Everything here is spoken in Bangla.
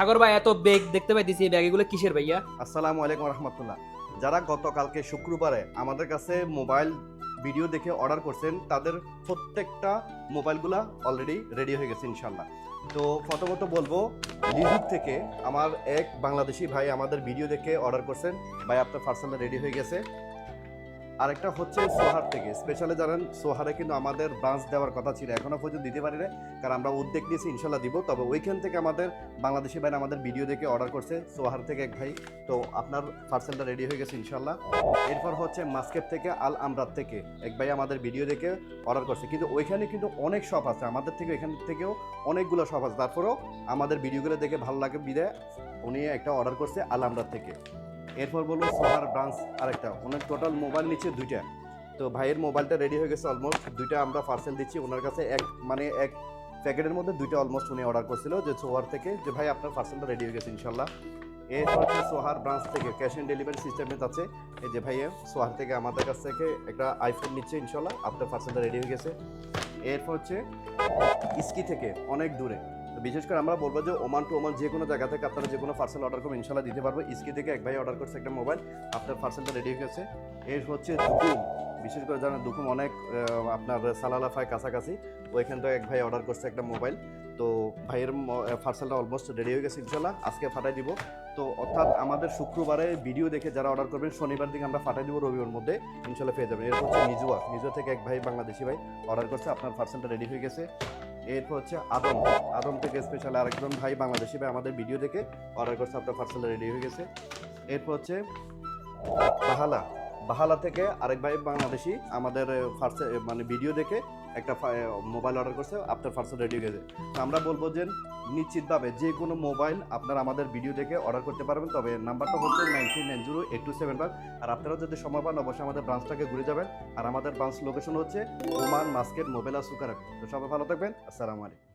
সাগর ভাই, এত ব্যাগ দেখতে পাইতেছি, এই ব্যাগগুলো কিসের ভাইয়া? আসসালামু আলাইকুম রহমতুল্লাহ। যারা গতকালকে শুক্রবারে আমাদের কাছে মোবাইল ভিডিও দেখে অর্ডার করছেন, তাদের প্রত্যেকটা মোবাইলগুলা অলরেডি রেডি হয়ে গেছে ইনশাল্লাহ তো প্রথমত বলব, লিজুক থেকে আমার এক বাংলাদেশি ভাই আমাদের ভিডিও দেখে অর্ডার করছেন। ভাই, আপনার পার্সেলটা রেডি হয়ে গেছে। আরেকটা হচ্ছে সোহার থেকে। স্পেশালি জানেন, সোহারে কিন্তু আমাদের ব্রাঞ্চ দেওয়ার কথা ছিল। এখনও পর্যন্ত দিতে পারি না কারণ আমরা উদ্যোগ নিয়েছি ইনশাল্লাহ দিব। তবে ওইখান থেকে আমাদের বাংলাদেশি ভাই আমাদের ভিডিও দেখে অর্ডার করছে, সোহার থেকে এক ভাই। তো আপনার পার্সেলটা রেডি হয়ে গেছে ইনশাল্লাহ এরপর হচ্ছে মাস্কেট থেকে আল আমরাত থেকে এক ভাই আমাদের ভিডিও দেখে অর্ডার করছে। কিন্তু ওইখানে কিন্তু অনেক শপ আছে। আমাদের থেকে এখান থেকেও অনেকগুলো শপ আছে। তারপরেও আমাদের ভিডিওগুলো দেখে ভালো লাগে বিদে উনি একটা অর্ডার করছে আল আমরাত থেকে। এরপর বলব সোহার ব্রাঞ্চ আরেকটা। ওনার টোটাল মোবাইল নিচ্ছে দুইটা। তো ভাইয়ের মোবাইলটা রেডি হয়ে গেছে অলমোস্ট দুইটা আমরা পার্সেল দিচ্ছি। ওনার কাছে এক মানে এক প্যাকেটের মধ্যে দুইটা অলমোস্ট উনি অর্ডার করছিল যে সোহার থেকে। যে ভাই, আপনার পার্সেলটা রেডি হয়ে গেছে ইনশাল্লাহ। এরপর হচ্ছে সোহার ব্রাঞ্চ থেকে ক্যাশ অন ডেলিভারি সিস্টেমে আছে এই যে ভাইয়া সোহার থেকে আমাদের কাছ থেকে একটা আইফোন নিচ্ছে ইনশাল্লাহ। আপনার পার্সেলটা রেডি হয়ে গেছে। এরপর হচ্ছে ইস্কি থেকে অনেক দূরে। বিশেষ করে আমরা বলব যে ওমান টু ওমান যে কোনো জায়গা থেকে আপনারা যে কোনো পার্সেল অর্ডার করবেন ইনশাল্লাহ দিতে পারব। ইস্কি থেকে এক ভাই অর্ডার করছে একটা মোবাইল আপনার পার্সেলটা রেডি হয়ে গেছে। এর হচ্ছে দুকুম। বিশেষ করে জানেন, দুকুম অনেক আপনার সালালাফায় কাছাকাছি। ওইখান থেকে এক ভাই অর্ডার করছে একটা মোবাইল তো ভাইয়ের পার্সেলটা অলমোস্ট রেডি হয়ে গেছে ইনশাল্লাহ আজকে ফাটাই দিব। তো অর্থাৎ আমাদের শুক্রবারে ভিডিও দেখে যারা অর্ডার করবেন, শনিবার দিকে আমরা ফাটাই দিব রবিবার মধ্যে ইনশাল্লাহ পেয়ে যাবেন। এরপর হচ্ছে নিজুয়া নিজুয়া থেকে এক ভাই বাংলাদেশি ভাই অর্ডার করছে, আপনার পার্সেলটা রেডি হয়ে গেছে। এরপর হচ্ছে আদম। আদম থেকে স্পেশাল আরেকজন ভাই বাংলাদেশি ভাই আমাদের ভিডিও দেখে অর্ডার করছে, আপনার পার্সেল রেডি হয়ে গেছে। এরপর হচ্ছে বাহালা বাহালা থেকে আরেক ভাই বাংলাদেশি আমাদের ফার্স্ট মানে ভিডিও দেখে একটা মোবাইল অর্ডার করছে আপনার পার্সেল রেডি হয়ে গেছে। তো আমরা বলব যে নিশ্চিতভাবে যে কোনো মোবাইল আপনারা আমাদের ভিডিও দেখে অর্ডার করতে পারবেন, তবে নাম্বারটা হচ্ছে nine three nine zero eight two seven five আর আপনারা যদি সময় পান, অবশ্যই আমাদের ব্রাঞ্চটাকে ঘুরে যাবেন। আর আমাদের ব্রাঞ্চ লোকেশন হচ্ছে ওমান মাস্কেট মোবাইল আর সুকারাপি তো সবাই ভালো থাকবেন, আসসালামু আলাইকুম।